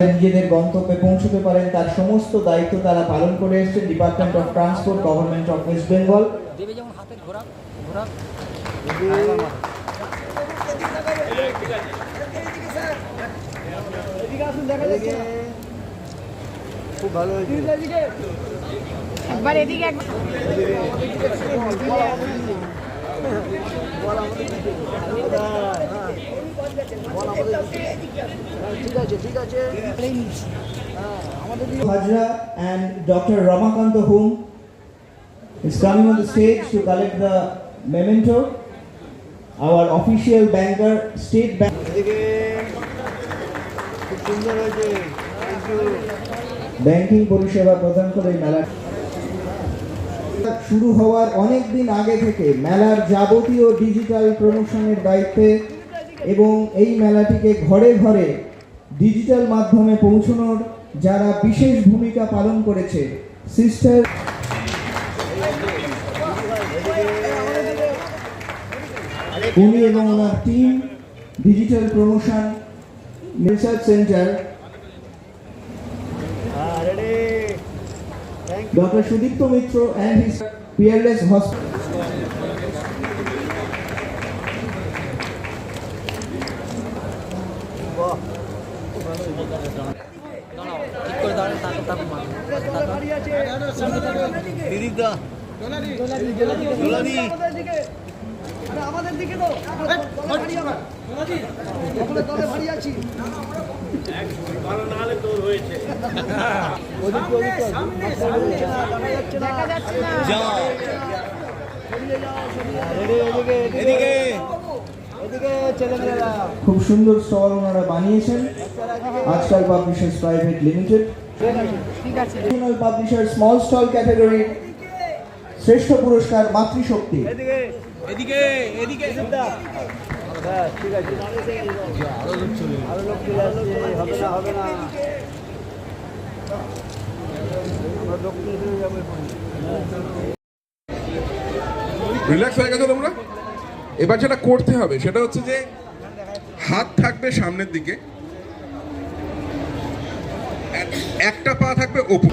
নিজেদের গন্তব্যে পৌঁছতে পারেন। তার সমস্ত দায়িত্ব তারা পালন করে এসেছেন department of transport government of West Bengal খুব ভালো একবার এদিকে একবার Hajra and Dr. Ramakanta Hum is coming on the stage to collect the memento. Our official banker, State Bank. Banking পরিষেবা প্রদান করে মেলা শুরু হওয়ার অনেক দিন আগে থেকে মেলার যাবতীয় ডিজিটাল প্রমোশনের দায়িত্বে এবং এই মেলাটিকে ঘরে ঘরে ডিজিটাল মাধ্যমে পৌঁছানোর যারা বিশেষ ভূমিকা পালন করেছে সিস্টার উনি এবং ওনার team digital promotion research centre doctor Sudipta Mitra Dr. Sudipto Mitro and আমাদের দিকে তো ভারী আছি যাও এদিকে। খুব সুন্দর স্টল ওনারা বানিয়েছেন। Aajkaal publishers private limited. ঠিক আছে national publisher small stall category শ্রেষ্ঠ পুরস্কার মাতৃশক্তি। এদিকে এদিকে এদিকে হ্যাঁ ঠিক আছে। আরও লোক চলে আরও লোক চলে আসছে হবে না হবে না। আমরা দক্ষিণ দিকে যাব এখনই। রিল্যাক্স হয়ে গেছো তোমরা? এবার যেটা করতে হবে, সেটা হচ্ছে যে হাত থাকবে সামনের দিকে। একটা পা থাকবে ওপর।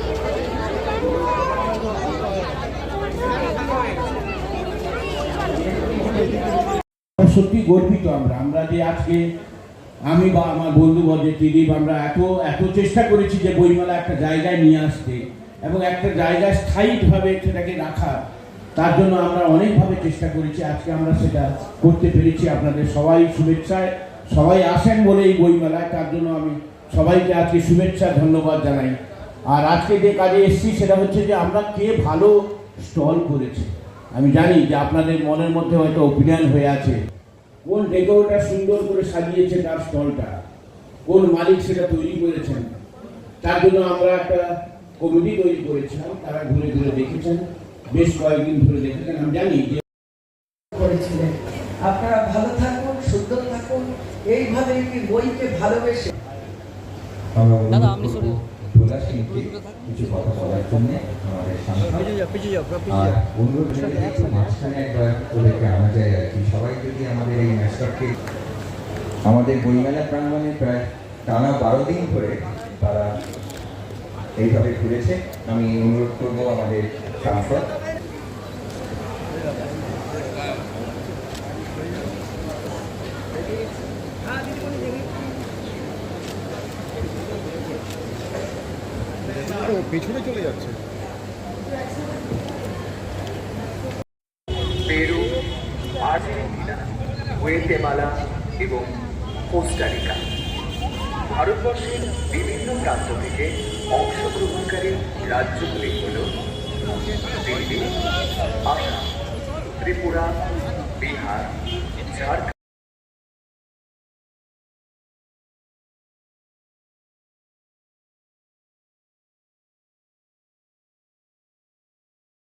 সত্যি গর্বিত আমরা। আমরা যে আজকে আমি বা আমার বন্ধুবর্গ যে আমরা এত এত চেষ্টা করেছি যে বইমেলা একটা জায়গায় নিয়ে আসতে এবং একটা জায়গায় স্থায়ীভাবে সেটাকে রাখা তার জন্য আমরা অনেকভাবে চেষ্টা করেছি, আজকে আমরা সেটা করতে পেরেছি। আপনাদের সবাই শুভেচ্ছায়, সবাই আসেন বলে এই বইমেলায়, তার জন্য আমি সবাইকে আজকে শুভেচ্ছা, ধন্যবাদ জানাই। আর আজকে যে কাজে এসেছি, সেটা হচ্ছে যে আমরা কে ভালো স্টল করেছে। আমি জানি যে আপনাদের মনের মধ্যে হয়তো ওপিনিয়ন হয়ে আছে, কোন ডেকোরটা সুন্দর করে সাজিয়েছে তার স্টলটা, কোন মালিক সেটা তৈরি করেছেন। তার জন্য আমরা একটা কমিটি তৈরি করেছিলাম, তারা ঘুরে ঘুরে দেখেছেন। বেশ কয়েকদিন ধরে দেখেছেন আমি জানি যে করেছিলেন। আপনারা ভালো থাকুন সুন্দর থাকুন এইভাবে কি বইকে ভালোবেসে দাদা আপনি সরে কিছু কথা বলার জন্য আমাদের সামনে। পিছিয়ে যাও পিছিয়ে যাও পিছিয়ে আর যাও অনুরোধ মাঝখানে একবার ওদেরকে আনা যায় আর কি। সবাই যদি আমাদের এই ম্যাচটাকে আমাদের বইমেলা প্রাঙ্গণে প্রায় টানা বারো দিন ধরে তারা এইভাবে ঘুরেছে। আমি অনুরোধ করব আমাদের সাংসদ পেরু, আর্জেন্টিনা, গুয়েতেমালা এবং কোস্টারিকা। ভারতবর্ষের বিভিন্ন প্রান্ত থেকে অংশগ্রহণকারী রাজ্যগুলি হল দিল্লি, আসাম, ত্রিপুরা, বিহার, ঝাড়খণ্ড